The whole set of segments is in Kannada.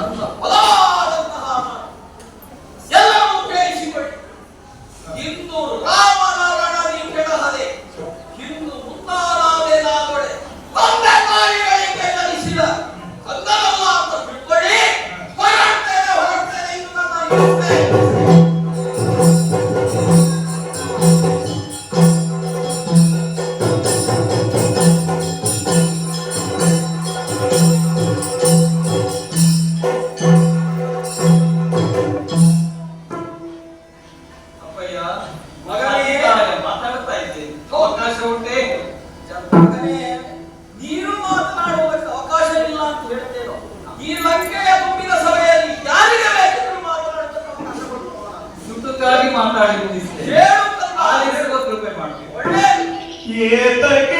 ನನ್ನ ಬಲವಾದಂತಹ ಮಾತು ಎಲ್ಲರೂ ಕೇಳಿಸಿಕೊಳ್ಳಿ ಇಂದು ರಾಮನರಣದಿ ಕೆಡಹದೆ ಇಂದು ಮುಂದಾನಾದೇನಾಗೊಡೆ ತಂದೆ ತಾಯಿಗಳಿಗೆ ಕಲಿಸಿದ ತಂದನಲ್ಲ ಅಂತ ಬಿಟ್ಕೊಳ್ಳಿ ಹೊರಡ್ತೇನೆ ಹೊರಡ್ತೇನೆ ಇನ್ನು ನನ್ನ ಅಪ್ಪಯ್ಯ ಮಗನೇ. ಮಾತಾಡ್ತಾ ಇದ್ದೇನೆ ಅವಕಾಶ ಉಂಟೆ ಮಗನೇ, ನೀನು ಮಾತನಾಡುವುದಕ್ಕೆ ಇಲ್ಲ ಅಂತ ಹೇಳ್ತೇನೋ ಈ ಲಂಕೆಯ ತುಂಬಿದ ಸಭೆಯಲ್ಲಿ ಯಾರಿಗೆ ಬೇಕಿದ್ರು ಅವಕಾಶ. ಸುಟ್ಟುತ್ತಾಗಿ ಮಾತಾಡಿ. ಆಲಿಸುವ ಕೃಪೆ ಮಾಡ್ತೀನಿ ಒಳ್ಳೆಯದು. ಏತಕ್ಕೆ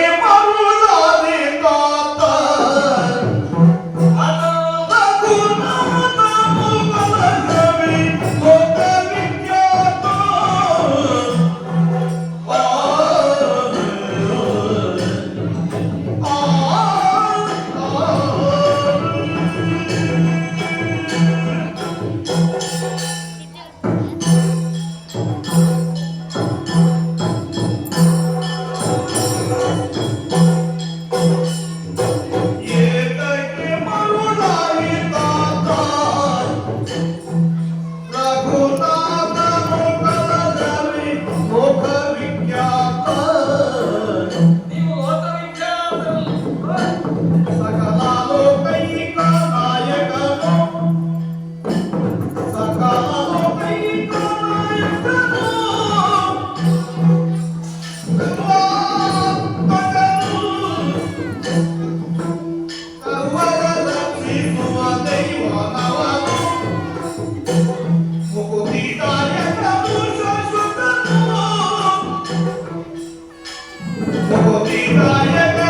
我对我好。